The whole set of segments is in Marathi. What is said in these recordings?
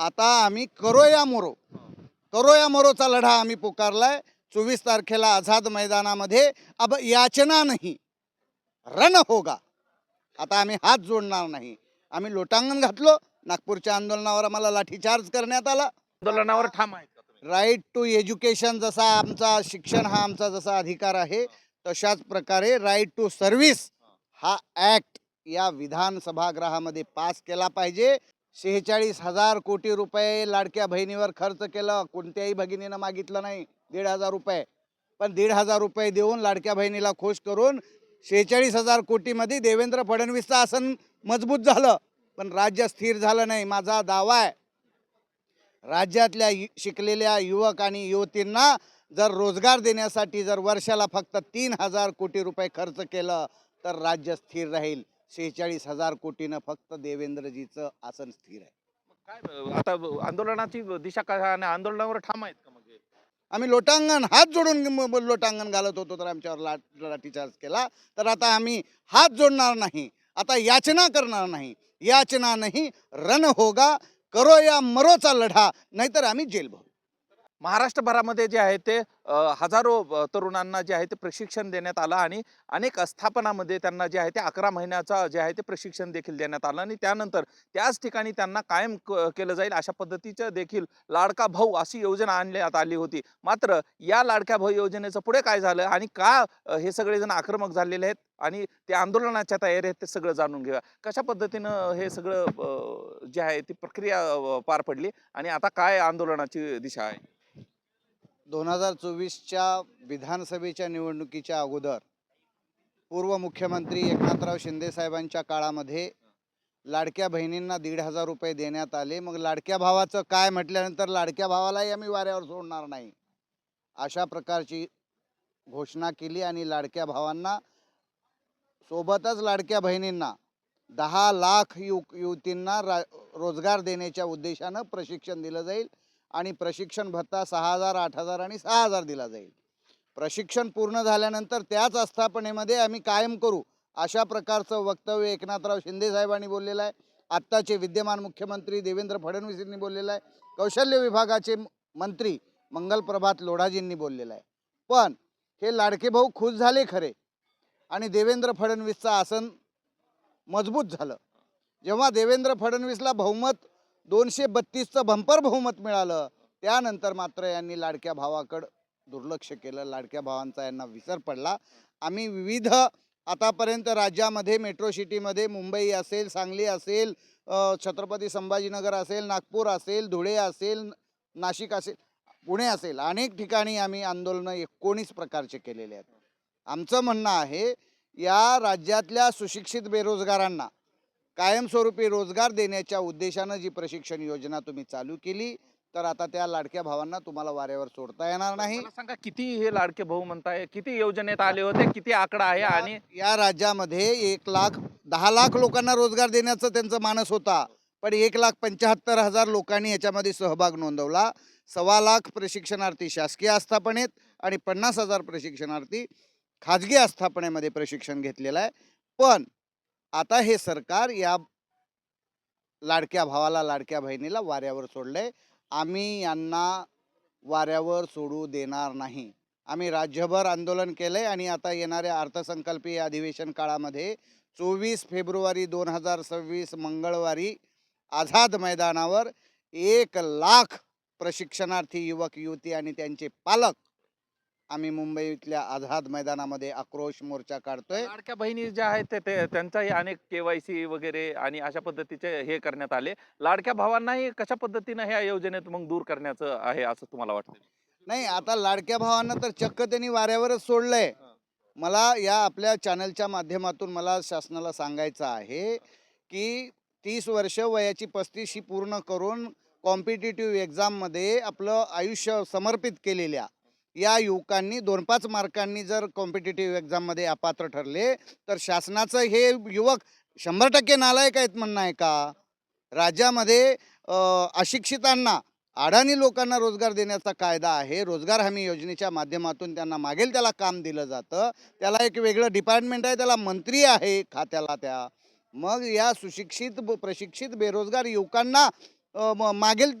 आता आम्ही करो या मोरो. करो या मोरोचा लढा आम्ही पुकारलाय. चोवीस तारखेला आझाद मैदानामध्ये. अब याचना नाही. रण होगा. आता आम्ही हात जोडणार नाही. आम्ही लोटांगण घातलो. नागपूरच्या आंदोलनावर आम्हाला लाठीचार्ज करण्यात आला. आंदोलनावर ठाम आहेत का तुम्ही? राईट टू एज्युकेशन जसा आमचा शिक्षण हा आमचा जसा अधिकार आहे तशाच प्रकारे राईट टू सर्व्हिस हा ऍक्ट या विधान सभागृहामध्ये पास केला पाहिजे. शेहेचाळीस हजार कोटी रुपये लाडक्या बहिणीवर खर्च केलं. कोणत्याही भगिनीनं मागितलं नाही. दीड हजार रुपये. पण दीड हजार रुपये देऊन लाडक्या बहिणीला खुश करून शेहेचाळीस हजार कोटीमध्ये देवेंद्र फडणवीसचं आसन मजबूत झालं. पण राज्य स्थिर झालं नाही. माझा दावा आहे राज्यातल्या शिकलेल्या युवक आणि युवतींना जर रोजगार देण्यासाठी जर वर्षाला फक्त तीन हजार कोटी रुपये खर्च केलं तर राज्य स्थिर राहील. शेहेचाळीस हजार कोटीनं फक्त देवेंद्रजीचं आसन स्थिर आहे. काय आता आंदोलनाची दिशा काय आणि आंदोलनावर ठाम आहेत का मग हे? आम्ही लोटांगण हात जोडून म- लोटांगण घालत होतो तर आमच्यावर लाट लाठीचार्ज केला. तर आता आम्ही हात जोडणार नाही आता याचना करणार नाही याचना नाही रण होगा करो या मरोचा लढा नाहीतर आम्ही जेल भरू महाराष्ट्रभरामध्ये जे आहे ते हजारो तरुणांना जे आहे ते प्रशिक्षण देण्यात आलं आणि अनेक आस्थापनामध्ये त्यांना जे आहे ते अकरा महिन्याचा जे आहे ते प्रशिक्षण देखील देण्यात आलं आणि त्यानंतर त्याच ठिकाणी त्यांना कायम केलं जाईल अशा पद्धतीचं देखील लाडका भाऊ अशी योजना आणण्यात आली होती. मात्र या लाडक्या भाऊ योजनेचं पुढे काय झालं आणि का हे सगळेजण आक्रमक झालेले आहेत आणि ते आंदोलनाच्या तयारी आहेत ते सगळं जाणून घेऊया. कशा पद्धतीनं हे सगळं जे आहे ती प्रक्रिया पार पडली आणि आता काय आंदोलनाची दिशा आहे? दोन हजार चोवीसच्या विधानसभेच्या निवडणुकीच्या अगोदर पूर्व मुख्यमंत्री एकनाथराव शिंदेसाहेबांच्या काळामध्ये लाडक्या बहिणींना दीड हजार रुपये देण्यात आले. मग लाडक्या भावाचं काय म्हटल्यानंतर लाडक्या भावालाही आम्ही वाऱ्यावर सोडणार नाही अशा प्रकारची घोषणा केली आणि लाडक्या भावांना सोबतच लाडक्या बहिणींना दहा लाख युवक युवतींना रा रोजगार देण्याच्या उद्देशानं प्रशिक्षण दिलं जाईल. आणि प्रशिक्षण भत्ता सहा हजार आठ हजार आणि सहा हजार दिला जाईल. प्रशिक्षण पूर्ण झाल्यानंतर त्याच आस्थापनेमध्ये आम्ही कायम करू अशा प्रकारचं वक्तव्य एकनाथराव शिंदे साहेबांनी बोललेलं आहे. आत्ताचे विद्यमान मुख्यमंत्री देवेंद्र फडणवीस यांनी बोललेलं आहे. कौशल्य विभागाचे मंत्री मंगलप्रभात लोढाजींनी बोललेलं आहे. पण हे लाडके भाऊ खुश झाले खरे आणि देवेंद्र फडणवीसचं आसन मजबूत झालं. जेव्हा देवेंद्र फडणवीसला बहुमत दोनशे बत्तीसचं भंपर बहुमत मिळालं. त्यानंतर मात्र यांनी लाडक्या भावाकडं दुर्लक्ष केलं. लाडक्या भावांचा यांना विसर पडला. आम्ही विविध आतापर्यंत राज्यामध्ये मेट्रो सिटीमध्ये मुंबई असेल सांगली असेल छत्रपती संभाजीनगर असेल नागपूर असेल धुळे असेल नाशिक असेल पुणे असेल अनेक ठिकाणी आम्ही आंदोलनं एकोणीस प्रकारचे केलेले आहेत. आमचं म्हणणं आहे या राज्यातल्या सुशिक्षित बेरोजगारांना कायमस्वरूपी रोजगार देण्याच्या उद्देशानं जी प्रशिक्षण योजना तुम्ही चालू केली तर आता त्या लाडक्या भावांना तुम्हाला वाऱ्यावर सोडता येणार नाही. मला सांगा किती हे लाडके भाऊ म्हणताय किती योजनेत आले होते किती आकडा आहे आणि या राज्यामध्ये एक लाख दहा लाख लोकांना रोजगार देण्याचं त्यांचं मानस होता पण एक लाख पंच्याहत्तर हजार लोकांनी याच्यामध्ये सहभाग नोंदवला. सव्वा लाख प्रशिक्षणार्थी शासकीय आस्थापनेत आणि पन्नास हजार प्रशिक्षणार्थी खाजगी आस्थापनेमध्ये प्रशिक्षण घेतलेलं आहे. पण आता हे सरकार या लाडक्या भावाला लाडक्या बहिणीला वाऱ्यावर सोडलंय. आम्ही यांना वाऱ्यावर सोडू देणार नाही. आम्ही राज्यभर आंदोलन केलंय आणि आता येणाऱ्या अर्थसंकल्पीय अधिवेशन काळामध्ये चोवीस फेब्रुवारी दोन हजार सव्वीस मंगळवारी आझाद मैदानावर एक लाख प्रशिक्षणार्थी युवक युवती आणि त्यांचे पालक आम्ही मुंबईतल्या आझाद मैदानामध्ये आक्रोश मोर्चा काढतोय. लाडक्या बहिणी ज्या आहेत ते- ते त्यांचाही अनेक केवायसी वगैरे आणि अशा पद्धतीचे हे करण्यात आले. लाडक्या भावांनाही कशा पद्धतीनं ह्या योजनेत मग दूर करण्याचं आहे असं तुम्हाला वाटतं नाही आता लाडक्या भावांना तर चक्क त्यांनी वाऱ्यावरच सोडलंय. मला या आपल्या चॅनलच्या माध्यमातून मला शासनाला सांगायचं आहे की तीस वर्ष वयाची पस्तीस ही पूर्ण करून कॉम्पिटेटिव्ह एक्झाममध्ये आपलं आयुष्य समर्पित केलेल्या या युवकांनी दोन पाच मार्कांनी जर कॉम्पिटेटिव्ह एक्झाममध्ये अपात्र ठरले तर शासनाचं हे युवक शंभर टक्के नालायक आहेत म्हणणं आहे का? राज्यामध्ये अशिक्षितांना अडाणी लोकांना रोजगार देण्याचा कायदा आहे रोजगार हमी योजनेच्या माध्यमातून त्यांना मागेल त्याला काम दिलं जातं त्याला एक वेगळं डिपार्टमेंट आहे त्याला मंत्री आहे खात्याला त्या. मग या सुशिक्षित प्रशिक्षित बेरोजगार युवकांना मागेल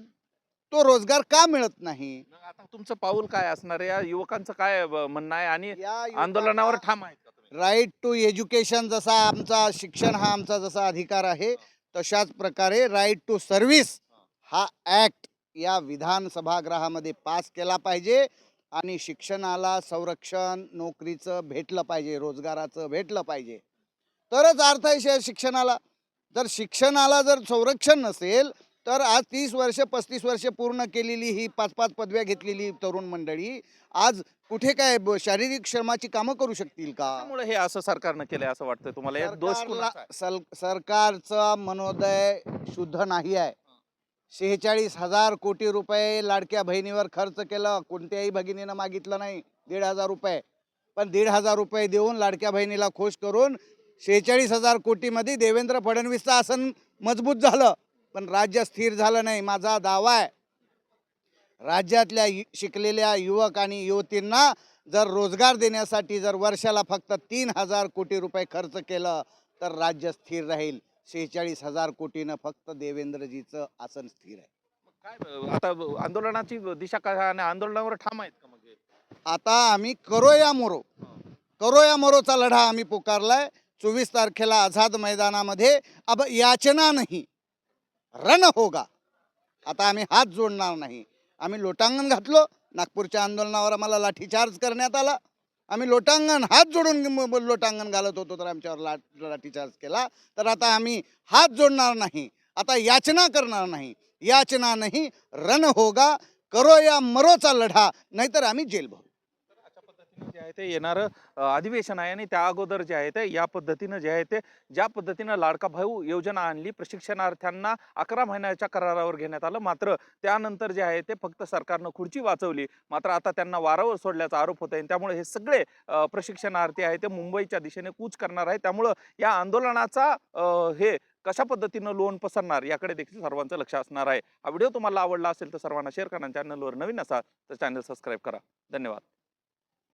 तो रोजगार का मिळत नाही? आता तुमचं पाऊल काय असणार आहे? या युवकांचं काय म्हणणं आहे? आणि या आंदोलनावर ठाम आहेत का तुम्ही? राईट टू एज्युकेशन जसा आमचा शिक्षण हा आमचा जसा अधिकार आहे तशाच प्रकारे राईट टू सर्व्हिस हा ऍक्ट या विधान सभागृहामध्ये पास केला पाहिजे आणि शिक्षणाला संरक्षण नोकरीचं भेटलं पाहिजे रोजगाराचं भेटलं पाहिजे. तरच अर्थ आहे शे- शिक्षणाला जर शिक्षणाला जर संरक्षण नसेल तर आज तीस वर्ष पस्तीस वर्ष पूर्ण केलेली ही पाच पाच पदव्या घेतलेली तरुण मंडळी आज कुठे काय ब- शारीरिक श्रमाची कामं करू शकतील का? त्यामुळे हे असं सरकारनं केलंय असं वाटतंय तुम्हाला. यात दोष सरकारला कुणाचा आहे? सल- सरकारचा मनोदय शुद्ध नाही आहे. शेहेचाळीस हजार कोटी रुपये लाडक्या बहिणीवर खर्च केलं कोणत्याही भगिनीनं मागितलं नाही दीड हजार रुपये. पण दीड हजार रुपये देऊन लाडक्या बहिणीला खुश करून शेहेचाळीस हजार कोटीमध्ये देवेंद्र फडणवीसचं आसन मजबूत झालं. पण राज्य स्थिर झालं नाही माझा दावा आहे. राज्यातल्या शिकलेल्या युवक आणि युवतींना जर रोजगार देण्यासाठी जर वर्षाला फक्त तीन हजार कोटी रुपये खर्च केलं तर राज्य स्थिर राहील. शेहेचाळीस हजार कोटीनं फक्त देवेंद्रजीचं आसन स्थिर आहे. काय आता आंदोलनाची दिशा काय आणि आंदोलनावर ठाम आहेत का मग? आता आम्ही करो या मोरो. करो या मोरोचा लढा आम्ही पुकारलाय. चोवीस तारखेला आझाद मैदानामध्ये. अब याचना नाही. रण होगा. आता आम्ही हात जोडणार नाही. आम्ही लोटांगण घातलो नागपूरच्या आंदोलनावर आम्हाला लाठीचार्ज करण्यात आला. आम्ही लोटांगण हात जोडून लोटांगण घालत होतो तर आमच्यावर लाट लाठीचार्ज केला. तर आता आम्ही हात जोडणार नाही. आता याचना करणार नाही. याचना नाही रण होगा. करो या मरोचा लढा नाहीतर आम्ही जेल भरू तर अशा पद्धतीनं जे आहे ते येणारं अधिवेशन आहे आणि त्या अगोदर जे आहे ते या पद्धतीनं जे आहे ते ज्या पद्धतीनं लाडका भाऊ योजना आणली प्रशिक्षणार्थ्यांना अकरा महिन्याच्या करारावर घेण्यात आलं. मात्र त्यानंतर जे आहे ते फक्त सरकारनं खुर्ची वाचवली. मात्र आता त्यांना वारावर सोडल्याचा आरोप होत आहे. त्यामुळे हे सगळे प्रशिक्षणार्थी आहे ते मुंबईच्या दिशेने कूच करणार आहे. त्यामुळं या आंदोलनाचा हे कशा पद्धतीनं लोन पसरणार याकडे देखील सर्वांचं लक्ष असणार आहे. हा व्हिडिओ तुम्हाला आवडला असेल तर सर्वांना शेअर करा चॅनलवर नवीन असाल तर चॅनल सबस्क्राईब करा. धन्यवाद.